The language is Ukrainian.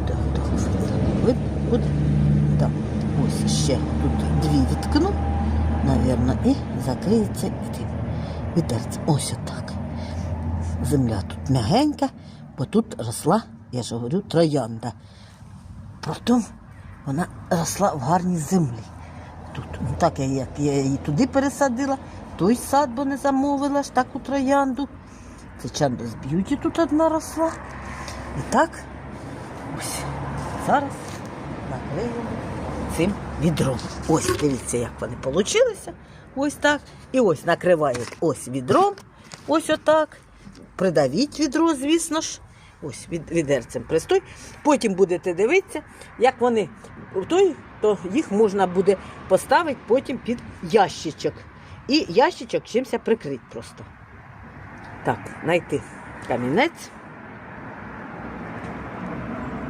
буде так. Вид, буде. Так, ось ще тут дві відкну, навірно, і закриється і відерцем. Ось отак. Земля тут м'ягенька, бо тут росла, я ж говорю, троянда. Потім вона росла в гарній землі. Тут, ну так я, як я її туди пересадила, той сад, бо не замовила ж таку троянду. Це Чандос Б'юті тут одна росла. І так, ось зараз накриємо цим відром. Ось, дивіться, як вони получилися. Ось так. І ось накривають ось відром. Ось отак. Придавіть відро, звісно ж. Ось від, відерцем пристой. Потім будете дивитися, як вони той, то їх можна буде поставити потім під ящичок. І ящичок чимось прикрити просто. Так, знайти камінець.